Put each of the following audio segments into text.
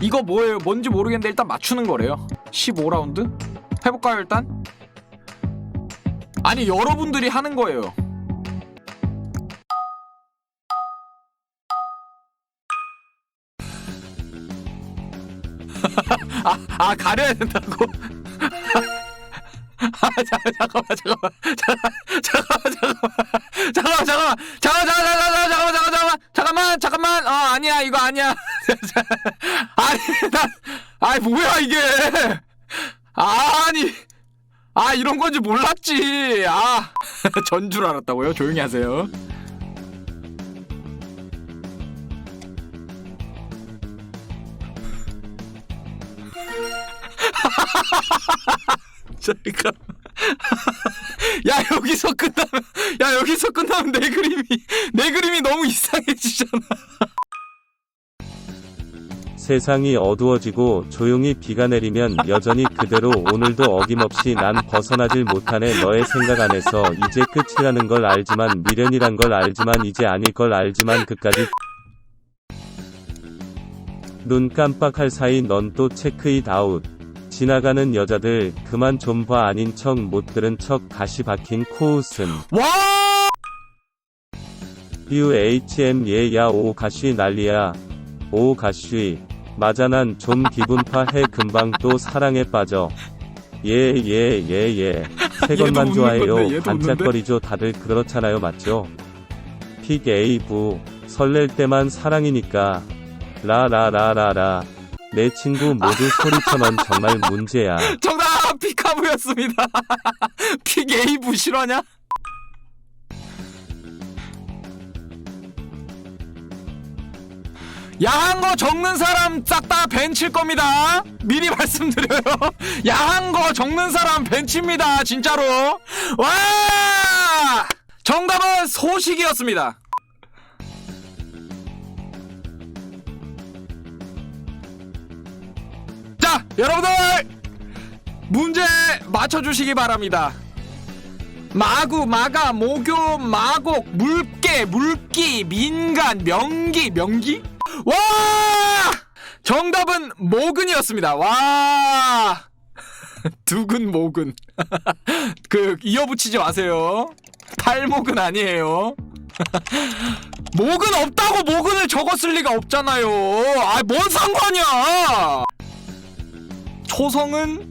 이거 뭐예요? 뭔지 모르겠는데 일단 맞추는 거래요. 15라운드? 해볼까요 일단? 아니 여러분들이 하는 거예요. 아, 아 가려야 된다고? 아 잠깐 잠깐만 잠깐만 잠깐만 잠깐만 잠깐만 잠깐만 잠깐만 잠깐만 아니야 이거 아니야. 아니 나 아니 뭐야 이게. 아니. 아 이런 건지 몰랐지. 아 전줄 알았다고요? 조용히 하세요. 잠깐 야 여기서 끝나면 야 여기서 끝나면 내 그림이 내 그림이 너무 이상해지잖아 세상이 어두워지고 조용히 비가 내리면 여전히 그대로 오늘도 어김없이 난 벗어나질 못하네. 너의 생각 안에서 이제 끝이라는 걸 알지만 미련이란 걸 알지만 이제 아닐 걸 알지만 그까지. 눈 깜빡할 사이 넌 또 체크잇 아웃 지나가는 여자들 그만 좀 봐. 아닌 척 못 들은 척 가시 박힌 코웃음. 와 UHM 얘야. 오 가쉬 난리야. 오 가쉬 맞아 난 좀 기분 파 해 금방 또 사랑에 빠져. 예 예 예예. 새 얘도 것만 웃는 좋아해요. 건데, 얘도 반짝거리죠. 다들 그렇잖아요 맞죠? 픽 부. 설렐 때만 사랑이니까. 라라라라라. 내 친구 모두 소리쳐넌 정말 문제야. 정답! 피카부였습니다. 픽 A 부실화냐 야한 거 적는 사람 싹 다 벤칠 겁니다. 미리 말씀드려요. 야한 거 적는 사람 벤치입니다. 진짜로. 와! 정답은 소식이었습니다. 자, 여러분들 문제 맞춰주시기 바랍니다. 마구, 마가, 모교, 마곡, 물개, 물기, 민간, 명기, 명기? 와! 정답은 모근이었습니다. 와! 두근 모근. 그 이어붙이지 마세요. 팔목은 아니에요. 목은 없다고 목은을 적었을 리가 없잖아요. 아, 뭔 상관이야? 초성은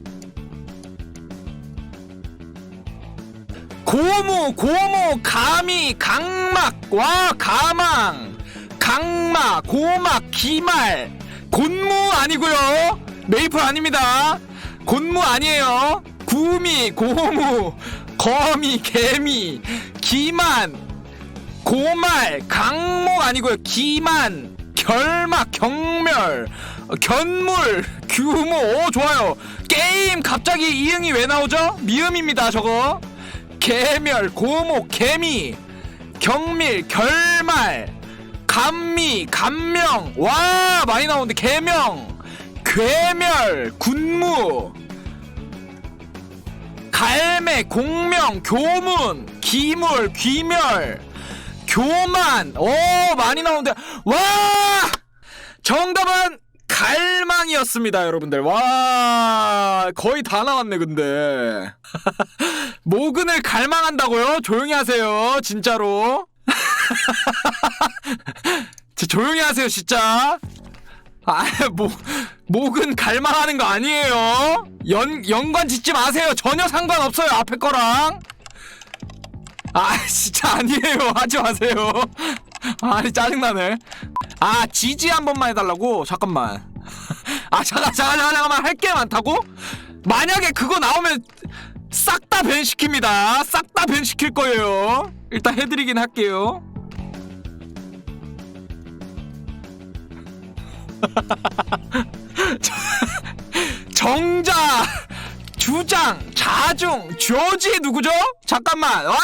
고무, 고무, 가미, 강막, 와, 가망, 강마, 고막, 기말, 곤무 아니고요. 메이플 아닙니다. 곤무 아니에요. 구미, 고무, 거미, 개미, 기만, 고말, 강목 아니고요. 기만, 결막, 경멸, 어, 견물, 규모. 오, 좋아요. 게임 갑자기 이응이 왜 나오죠? 미음입니다, 저거. 개멸, 고목, 개미, 경밀, 결말, 감미, 감명. 와, 많이 나오는데 개명, 괴멸, 군무, 갈매, 공명, 교문, 기물, 귀멸, 교만. 오, 많이 나오는데. 와! 정답은 갈망이었습니다, 여러분들. 와, 거의 다 나왔네, 근데. 모근을 갈망한다고요? 조용히 하세요, 진짜로. 저 조용히 하세요, 진짜. 아, 모, 목은 갈망하는 거 아니에요. 연, 연관 짓지 마세요. 전혀 상관없어요, 앞에 거랑. 아, 진짜 아니에요. 하지 마세요. 아니, 짜증나네. 아, 지지 한 번만 해달라고? 잠깐만. 아, 잠깐, 잠깐, 잠깐, 잠깐만. 할 게 많다고? 만약에 그거 나오면 싹다 밴시킵니다. 싹다 밴시킬 거예요. 일단 해드리긴 할게요. 정자, 주장, 자중, 조지 누구죠? 잠깐만. 와!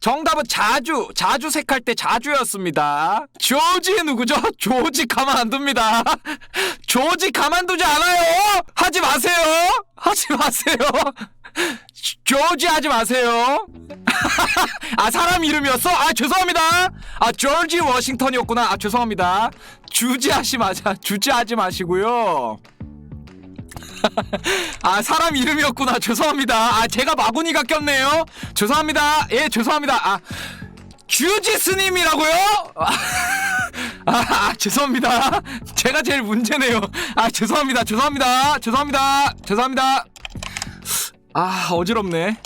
정답은 자주, 자주 색할 때 자주였습니다. 조지 누구죠? 조지 가만 안 둡니다. 조지 가만두지 않아요. 하지 마세요. 하지 마세요. 조지 하지 마세요. 아 사람 이름이었어? 아 죄송합니다. 아 조지 워싱턴이었구나. 아 죄송합니다. 주지 하시 마자. 주지 하지 마시고요. 아 사람 이름이었구나. 죄송합니다. 아 제가 마구니가 꼈네요. 죄송합니다. 예 죄송합니다. 아 주지 스님이라고요? 아, 아 죄송합니다. 제가 제일 문제네요. 아 죄송합니다. 죄송합니다. 죄송합니다. 죄송합니다. 아 어지럽네.